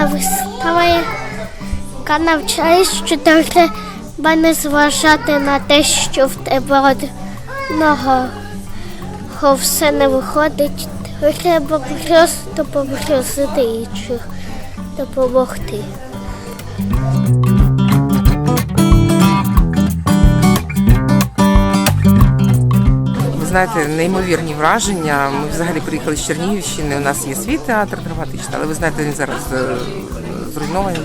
Державна вистава, яка навчає, що треба не зважати на те, що в тебе одного все не виходить. Треба просто попросити інших допомогти. Знаєте, неймовірні враження. Ми взагалі приїхали з Чернігівщини. У нас є свій театр драматичний, але ви знаєте, він зараз е, зруйнований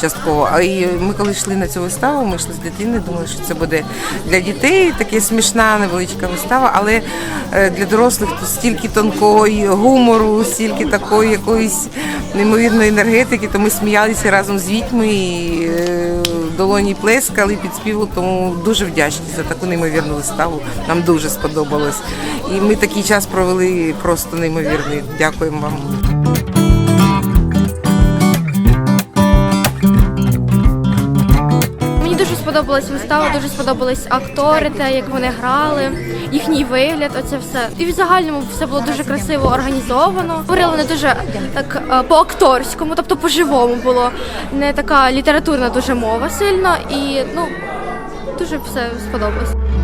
частково. А і ми коли йшли на цю виставу, ми йшли з дитини, думали, що це буде для дітей таке смішна, невеличка вистава, але е, для дорослих тут стільки тонкої гумору, стільки такої якоїсь неймовірної енергетики, то ми сміялися разом з дітьми. І, е, долоні плескали під співу, тому дуже вдячні за таку неймовірну виставу. Нам дуже сподобалось. І ми такий час провели просто неймовірний. Дякуємо вам. Дуже сподобалась вистава, дуже сподобались актори, те, як вони грали, їхній вигляд, оце все. І в загальному все було дуже красиво організовано. Говорили вони дуже так е, по-акторському, тобто по-живому було. Не така літературна дуже мова сильно і ну дуже все сподобалось.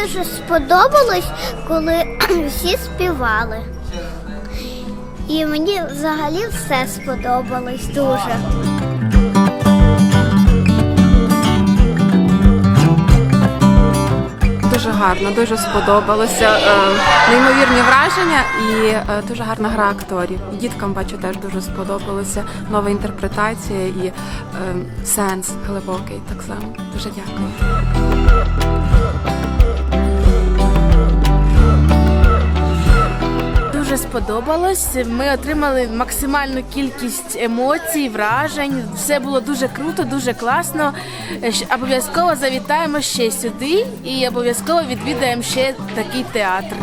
Дуже сподобалось, коли всі співали. І мені взагалі все сподобалось дуже. Дуже гарно, дуже сподобалося. Е, Неймовірні враження і е, дуже гарна гра акторів. Діткам бачу теж дуже сподобалося. Нова інтерпретація і е, сенс глибокий. Так само дуже дякую. Сподобалось. Ми отримали максимальну кількість емоцій, вражень. Все було дуже круто, дуже класно. Е, Обов'язково завітаємо ще сюди і обов'язково відвідаємо ще такий театр.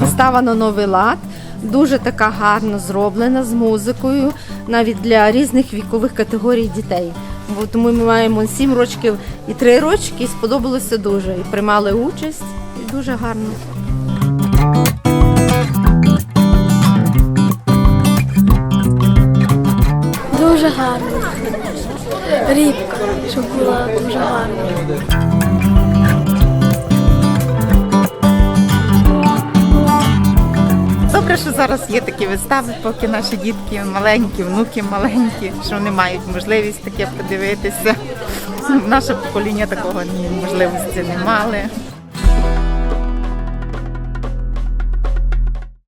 Вистава на новий лад. Дуже така гарно зроблена з музикою, навіть для різних вікових категорій дітей. Бо Тому ми маємо 7 рочків і 3 рочки, і сподобалося дуже. І приймали участь, і дуже гарно. Дуже гарно. Рібка, щоб була дуже гарна. Що зараз є такі вистави, поки наші дітки маленькі, внуки маленькі, що вони мають можливість таке подивитися. Наше покоління такого можливості не мали.